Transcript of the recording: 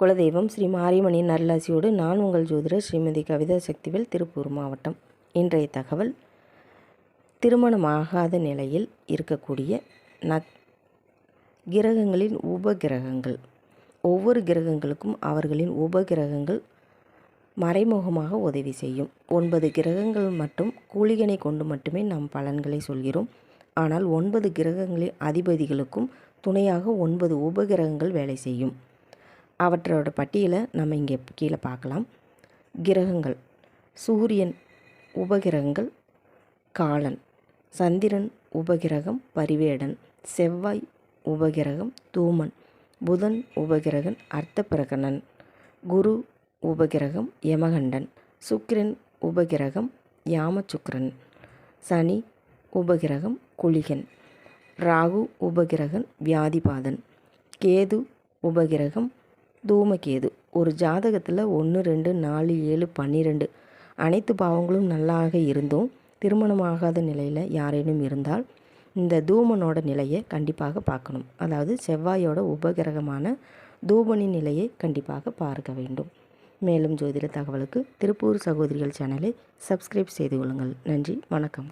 குலதெய்வம் ஸ்ரீ மாரியம்மனின் அருளாசியோடு நான் உங்கள் ஜோதிடர் ஸ்ரீமதி கவிதா சக்திவேல் திருப்பூர் மாவட்டம். இன்றைய தகவல் திருமணமாகாத நிலையில் இருக்கக்கூடிய ந கிரகங்களின் உபகிரகங்கள். ஒவ்வொரு கிரகங்களுக்கும் அவர்களின் உபகிரகங்கள் மறைமுகமாக உதவி செய்யும். ஒன்பது கிரகங்கள் மட்டும் கூலிகனை கொண்டு மட்டுமே நாம் பலன்களை சொல்கிறோம். ஆனால் ஒன்பது கிரகங்களின் அதிபதிகளுக்கும் துணையாக ஒன்பது உபகிரகங்கள் வேலை செய்யும். அவற்றோட பட்டியலை நம்ம இங்கே கீழே பார்க்கலாம். கிரகங்கள். சூரியன் உபகிரகங்கள். காலன். சந்திரன் உபகிரகம். பரிவேடன். செவ்வாய் உபகிரகம். தூமன். புதன் உபகிரகன். அர்த்தப்பிரகணன். குரு உபகிரகம். யமகண்டன். சுக்கிரன் உபகிரகம். யாமசுக்கிரன் சனி உபகிரகம். குளிகன். ராகு உபகிரகன் வியாதிபாதன். கேது உபகிரகம். தூமகேது. ஒரு ஜாதகத்தில் ஒன்று ரெண்டு நாலு ஏழு பன்னிரெண்டு. அனைத்து பாவங்களும் நல்லாக இருந்தும் திருமணமாகாத நிலையில் யாரேனும் இருந்தால் இந்த தூமனோட நிலையை கண்டிப்பாக பார்க்கணும். அதாவது செவ்வாயோட உபகிரகமான தூமனின் நிலையை கண்டிப்பாக பார்க்க வேண்டும். மேலும் ஜோதிட தகவலுக்கு திருப்பூர் சகோதரிகள் சேனலை சப்ஸ்கிரைப் செய்து கொள்ளுங்கள். நன்றி வணக்கம்.